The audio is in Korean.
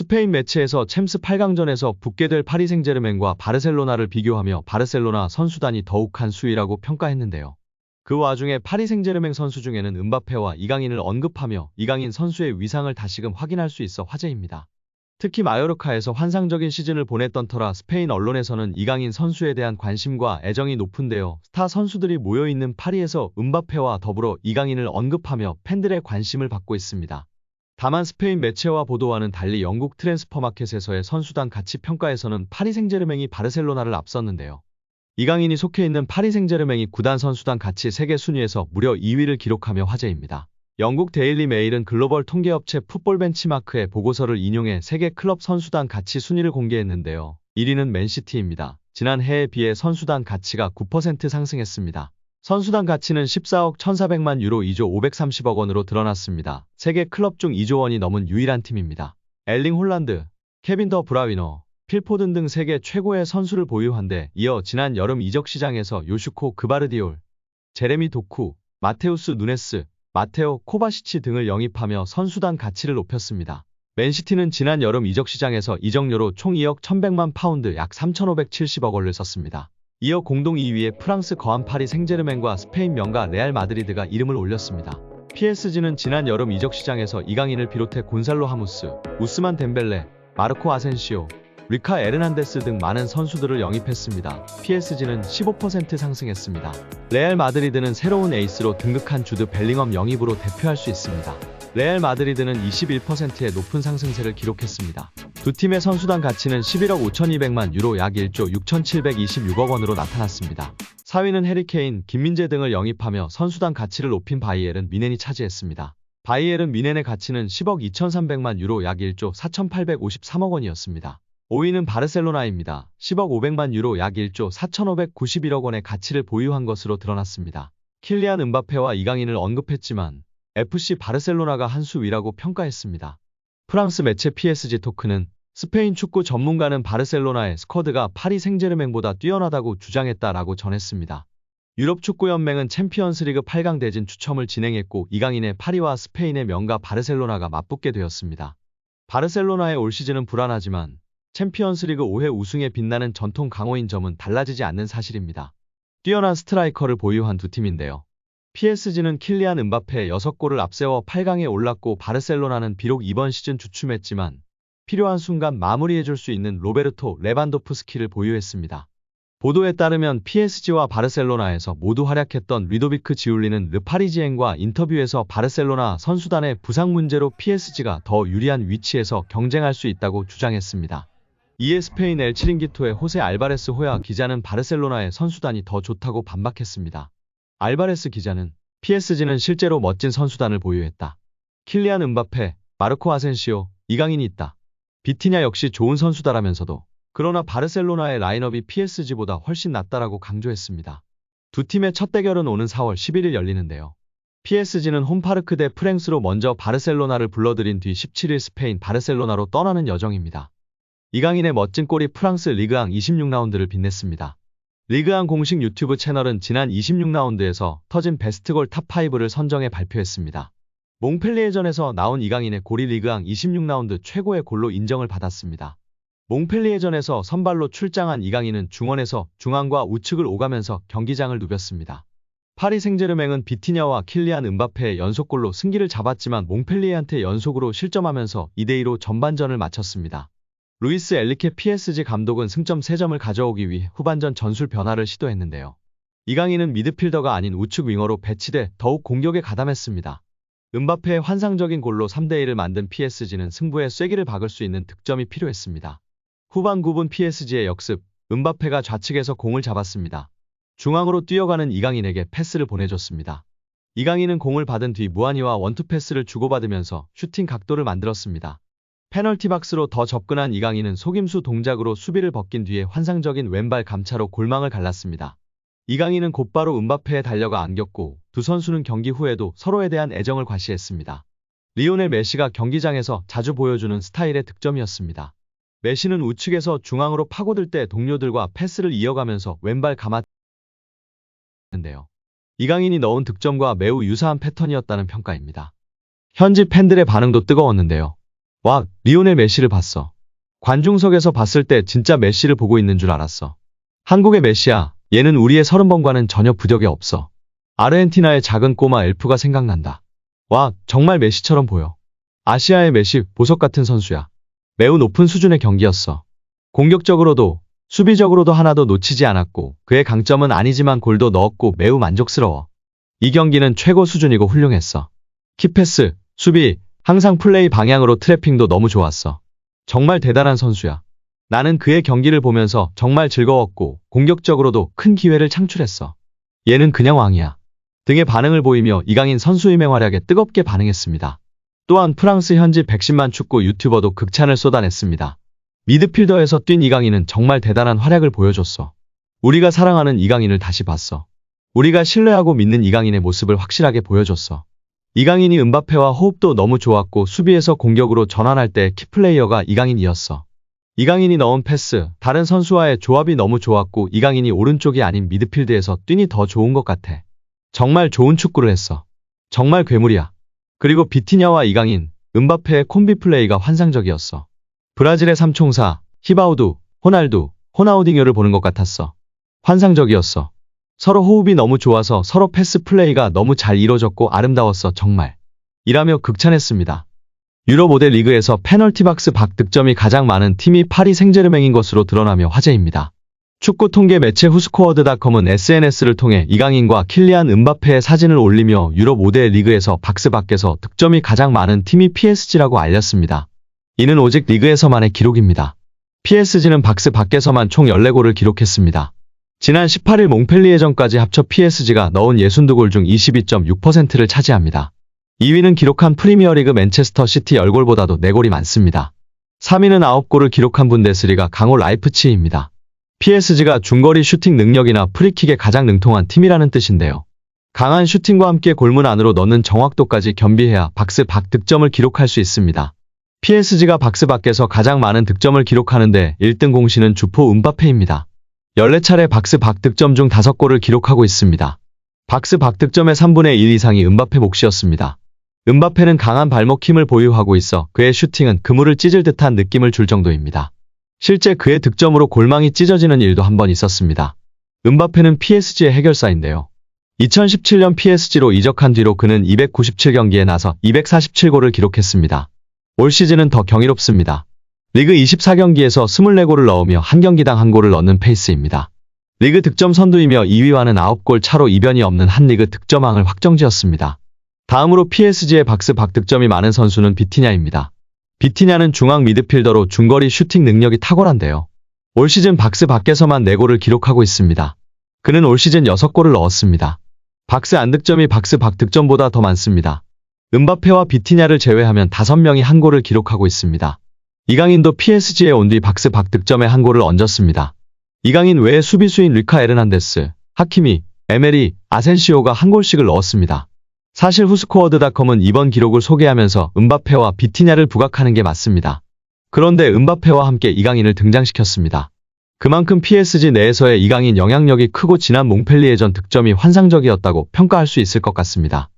스페인 매체에서 챔스 8강전에서 붙게 될 파리 생제르맹과 바르셀로나를 비교하며 바르셀로나 선수단이 더욱 한 수위라고 평가했는데요. 그 와중에 파리 생제르맹 선수 중에는 은바페와 이강인을 언급하며 이강인 선수의 위상을 다시금 확인할 수 있어 화제입니다. 특히 마요르카에서 환상적인 시즌을 보냈던 터라 스페인 언론에서는 이강인 선수에 대한 관심과 애정이 높은데요. 스타 선수들이 모여있는 파리에서 은바페와 더불어 이강인을 언급하며 팬들의 관심을 받고 있습니다. 다만 스페인 매체와 보도와는 달리 영국 트랜스퍼마켓에서의 선수단 가치 평가에서는 파리 생제르맹이 바르셀로나를 앞섰는데요. 이강인이 속해 있는 파리 생제르맹이 구단 선수단 가치 세계 순위에서 무려 2위를 기록하며 화제입니다. 영국 데일리 메일은 글로벌 통계업체 풋볼 벤치마크의 보고서를 인용해 세계 클럽 선수단 가치 순위를 공개했는데요. 1위는 맨시티입니다. 지난 해에 비해 선수단 가치가 9% 상승했습니다. 선수단 가치는 14억 1,400만 유로 2조 530억 원으로 드러났습니다. 세계 클럽 중 2조 원이 넘은 유일한 팀입니다. 엘링 홀란드, 케빈 더 브라위너, 필포든 등 세계 최고의 선수를 보유한데 이어 지난 여름 이적 시장에서 요슈코 그바르디올, 제레미 도쿠, 마테우스 누네스, 마테오 코바시치 등을 영입하며 선수단 가치를 높였습니다. 맨시티는 지난 여름 이적 시장에서 이적료로 총 2억 1100만 파운드 약 3,570억 원을 썼습니다. 이어 공동 2위에 프랑스 거한 파리 생제르맹과 스페인 명가 레알 마드리드가 이름을 올렸습니다. PSG는 지난 여름 이적 시장에서 이강인을 비롯해 곤살로 하무스, 우스만 덴벨레, 마르코 아센시오, 리카 에르난데스 등 많은 선수들을 영입했습니다. PSG는 15% 상승했습니다. 레알 마드리드는 새로운 에이스로 등극한 주드 벨링엄 영입으로 대표할 수 있습니다. 레알 마드리드는 21%의 높은 상승세를 기록했습니다. 두 팀의 선수단 가치는 11억 5,200만 유로 약 1조 6,726억 원으로 나타났습니다. 4위는 해리케인, 김민재 등을 영입하며 선수단 가치를 높인 바이엘은 미넨이 차지했습니다. 바이엘은 미넨의 가치는 10억 2,300만 유로 약 1조 4,853억 원이었습니다. 5위는 바르셀로나입니다. 10억 500만 유로 약 1조 4,591억 원의 가치를 보유한 것으로 드러났습니다. 킬리안 은바페와 이강인을 언급했지만 FC 바르셀로나가 한 수 위라고 평가했습니다. 프랑스 매체 PSG 토크는 스페인 축구 전문가는 바르셀로나의 스쿼드가 파리 생제르맹보다 뛰어나다고 주장했다라고 전했습니다. 유럽 축구연맹은 챔피언스리그 8강 대진 추첨을 진행했고 이강인의 파리와 스페인의 명가 바르셀로나가 맞붙게 되었습니다. 바르셀로나의 올 시즌은 불안하지만 챔피언스리그 5회 우승에 빛나는 전통 강호인 점은 달라지지 않는 사실입니다. 뛰어난 스트라이커를 보유한 두 팀인데요. PSG는 킬리안 은바페 6골을 앞세워 8강에 올랐고 바르셀로나는 비록 이번 시즌 주춤했지만 필요한 순간 마무리해줄 수 있는 로베르토 레반도프스키를 보유했습니다. 보도에 따르면 PSG와 바르셀로나에서 모두 활약했던 리도비크 지울리는 르파리지엔과 인터뷰에서 바르셀로나 선수단의 부상 문제로 PSG가 더 유리한 위치에서 경쟁할 수 있다고 주장했습니다. 이에 스페인 엘 치링기토의 호세 알바레스 호야 기자는 바르셀로나의 선수단이 더 좋다고 반박했습니다. 알바레스 기자는 PSG는 실제로 멋진 선수단을 보유했다. 킬리안 은바페, 마르코 아센시오, 이강인이 있다. 비티냐 역시 좋은 선수다라면서도 그러나 바르셀로나의 라인업이 PSG보다 훨씬 낫다라고 강조했습니다. 두 팀의 첫 대결은 오는 4월 11일 열리는데요. PSG는 홈파르크 대 프랭스로 먼저 바르셀로나를 불러들인 뒤 17일 스페인 바르셀로나로 떠나는 여정입니다. 이강인의 멋진 골이 프랑스 리그앙 26라운드를 빛냈습니다. 리그앙 공식 유튜브 채널은 지난 26라운드에서 터진 베스트골 탑5를 선정해 발표했습니다. 몽펠리에전에서 나온 이강인의 골이 리그앙 26라운드 최고의 골로 인정을 받았습니다. 몽펠리에전에서 선발로 출장한 이강인은 중원에서 중앙과 우측을 오가면서 경기장을 누볐습니다. 파리 생제르맹은 비티냐와 킬리안 은바페의 연속골로 승기를 잡았지만 몽펠리에한테 연속으로 실점하면서 2대2로 전반전을 마쳤습니다. 루이스 엘리케 PSG 감독은 승점 3점을 가져오기 위해 후반전 전술 변화를 시도했는데요. 이강인은 미드필더가 아닌 우측 윙어로 배치돼 더욱 공격에 가담했습니다. 은바페의 환상적인 골로 3대1을 만든 PSG는 승부에 쐐기를 박을 수 있는 득점이 필요했습니다. 후반 9분 PSG의 역습, 은바페가 좌측에서 공을 잡았습니다. 중앙으로 뛰어가는 이강인에게 패스를 보내줬습니다. 이강인은 공을 받은 뒤 무한이와 원투 패스를 주고받으면서 슈팅 각도를 만들었습니다. 페널티 박스로 더 접근한 이강인은 속임수 동작으로 수비를 벗긴 뒤에 환상적인 왼발 감차로 골망을 갈랐습니다. 이강인은 곧바로 은바페에 달려가 안겼고 두 선수는 경기 후에도 서로에 대한 애정을 과시했습니다. 리오넬 메시가 경기장에서 자주 보여주는 스타일의 득점이었습니다. 메시는 우측에서 중앙으로 파고들 때 동료들과 패스를 이어가면서 왼발 감았는데요. 이강인이 넣은 득점과 매우 유사한 패턴이었다는 평가입니다. 현지 팬들의 반응도 뜨거웠는데요. 와, 리오넬 메시를 봤어. 관중석에서 봤을 때 진짜 메시를 보고 있는 줄 알았어. 한국의 메시야, 얘는 우리의 서른번과는 전혀 부적이 없어. 아르헨티나의 작은 꼬마 엘프가 생각난다. 와, 정말 메시처럼 보여. 아시아의 메시, 보석 같은 선수야. 매우 높은 수준의 경기였어. 공격적으로도, 수비적으로도 하나도 놓치지 않았고, 그의 강점은 아니지만 골도 넣었고 매우 만족스러워. 이 경기는 최고 수준이고 훌륭했어. 키패스, 수비, 항상 플레이 방향으로 트래핑도 너무 좋았어. 정말 대단한 선수야. 나는 그의 경기를 보면서 정말 즐거웠고 공격적으로도 큰 기회를 창출했어. 얘는 그냥 왕이야. 등의 반응을 보이며 이강인 선수의 맹활약에 뜨겁게 반응했습니다. 또한 프랑스 현지 110만 축구 유튜버도 극찬을 쏟아냈습니다. 미드필더에서 뛴 이강인은 정말 대단한 활약을 보여줬어. 우리가 사랑하는 이강인을 다시 봤어. 우리가 신뢰하고 믿는 이강인의 모습을 확실하게 보여줬어. 이강인이 은바페와 호흡도 너무 좋았고 수비에서 공격으로 전환할 때 키플레이어가 이강인이었어. 이강인이 넣은 패스, 다른 선수와의 조합이 너무 좋았고 이강인이 오른쪽이 아닌 미드필드에서 뛰니 더 좋은 것 같아. 정말 좋은 축구를 했어. 정말 괴물이야. 그리고 비티냐와 이강인, 은바페의 콤비 플레이가 환상적이었어. 브라질의 삼총사, 히바우두, 호날두, 호나우딩요를 보는 것 같았어. 환상적이었어. 서로 호흡이 너무 좋아서 서로 패스 플레이가 너무 잘 이뤄졌고 아름다웠어 정말. 이라며 극찬했습니다. 5대 리그에서 페널티 박스 박 득점이 가장 많은 팀이 파리 생제르맹인 것으로 드러나며 화제입니다. 축구 통계 매체 후스코어드닷컴은 SNS를 통해 이강인과 킬리안 은바페의 사진을 올리며 유럽 5대 리그에서 박스 밖에서 득점이 가장 많은 팀이 PSG라고 알렸습니다. 이는 오직 리그에서만의 기록입니다. PSG는 박스 밖에서만 총 14골을 기록했습니다. 지난 18일 몽펠리에전까지 합쳐 PSG가 넣은 62골 중 22.6%를 차지합니다. 2위는 기록한 프리미어리그 맨체스터 시티 10골보다도 4골이 많습니다. 3위는 9골을 기록한 분데스리가 강호 라이프치히입니다. PSG가 중거리 슈팅 능력이나 프리킥에 가장 능통한 팀이라는 뜻인데요. 강한 슈팅과 함께 골문 안으로 넣는 정확도까지 겸비해야 박스 밖 득점을 기록할 수 있습니다. PSG가 박스 밖에서 가장 많은 득점을 기록하는데 1등 공신은 주포 은바페입니다. 14차례 박스 밖 득점 중 5골을 기록하고 있습니다. 박스 밖 득점의 3분의 1 이상이 은바페 몫이었습니다. 은바페는 강한 발목 힘을 보유하고 있어 그의 슈팅은 그물을 찢을 듯한 느낌을 줄 정도입니다. 실제 그의 득점으로 골망이 찢어지는 일도 한 번 있었습니다. 은바페는 PSG의 해결사인데요. 2017년 PSG로 이적한 뒤로 그는 297경기에 나서 247골을 기록했습니다. 올 시즌은 더 경이롭습니다. 리그 24경기에서 24골을 넣으며 한 경기당 한 골을 넣는 페이스입니다. 리그 득점 선두이며 2위와는 9골 차로 이변이 없는 한 리그 득점왕을 확정지었습니다. 다음으로 PSG의 박스 박 득점이 많은 선수는 비티냐입니다. 비티냐는 중앙 미드필더로 중거리 슈팅 능력이 탁월한데요. 올 시즌 박스 밖에서만 4골을 기록하고 있습니다. 그는 올 시즌 6골을 넣었습니다. 박스 안 득점이 박스 밖 득점보다 더 많습니다. 은바페와 비티냐를 제외하면 5명이 한 골을 기록하고 있습니다. 이강인도 PSG에 온 뒤 박스 밖 득점에 한 골을 얹었습니다. 이강인 외에 수비수인 리카 에르난데스, 하키미, 에메리, 아센시오가 한 골씩을 넣었습니다. 사실 후스코어드닷컴은 이번 기록을 소개하면서 은바페와 비티냐를 부각하는 게 맞습니다. 그런데 은바페와 함께 이강인을 등장시켰습니다. 그만큼 PSG 내에서의 이강인 영향력이 크고 지난 몽펠리에전 득점이 환상적이었다고 평가할 수 있을 것 같습니다.